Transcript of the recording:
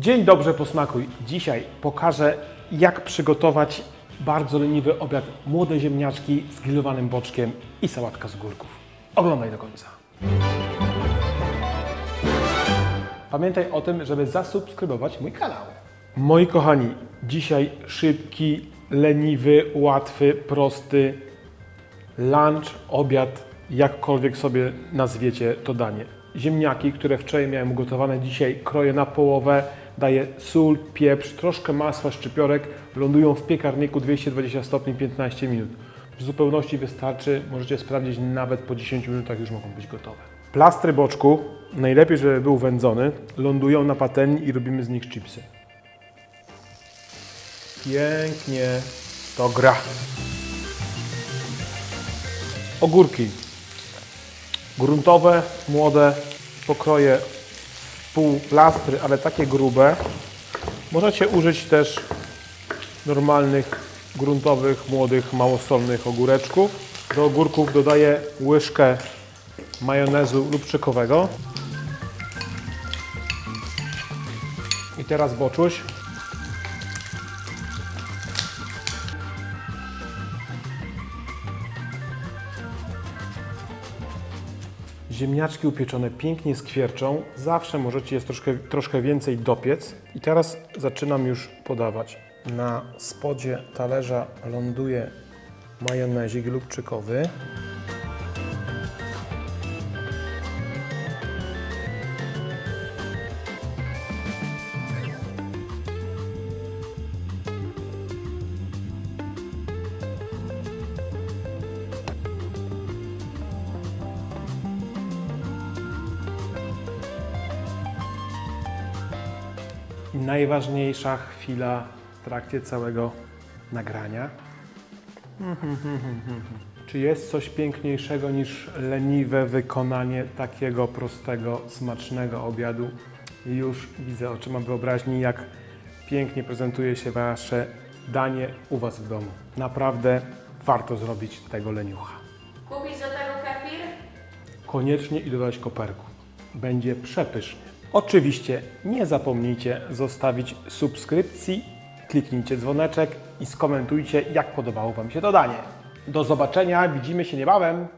Dzień dobry, posmakuj. Dzisiaj pokażę, jak przygotować bardzo leniwy obiad młode ziemniaczki z grillowanym boczkiem i sałatka z górków. Oglądaj do końca. Pamiętaj o tym, żeby zasubskrybować mój kanał. Moi kochani, dzisiaj szybki, leniwy, łatwy, prosty lunch, obiad, jakkolwiek sobie nazwiecie to danie. Ziemniaki, które wczoraj miałem ugotowane, dzisiaj kroję na połowę, daję sól, pieprz, troszkę masła, szczypiorek, lądują w piekarniku 220 stopni 15 minut. W zupełności wystarczy, możecie sprawdzić, nawet po 10 minutach już mogą być gotowe. Plastry boczku, najlepiej, żeby był wędzony, lądują na patelni i robimy z nich chipsy. Pięknie to gra. Ogórki. Gruntowe, młode, pokroję w pół plastry, ale takie grube. Możecie użyć też normalnych, gruntowych, młodych, małosolnych ogóreczków. Do ogórków dodaję łyżkę majonezu lubczykowego. I teraz boczuś. Ziemniaczki upieczone pięknie skwierczą. Zawsze możecie je troszkę, troszkę więcej dopiec. I teraz zaczynam już podawać. Na spodzie talerza ląduje majonezik lubczykowy. I najważniejsza chwila w trakcie całego nagrania. Czy jest coś piękniejszego niż leniwe wykonanie takiego prostego, smacznego obiadu? Już widzę oczyma wyobraźni, jak pięknie prezentuje się Wasze danie u Was w domu. Naprawdę warto zrobić tego leniucha. Kupić do tego kefir? Koniecznie i dodać koperku. Będzie przepysznie. Oczywiście nie zapomnijcie zostawić subskrypcji, kliknijcie dzwoneczek i skomentujcie, jak podobało Wam się to danie. Do zobaczenia, widzimy się niebawem.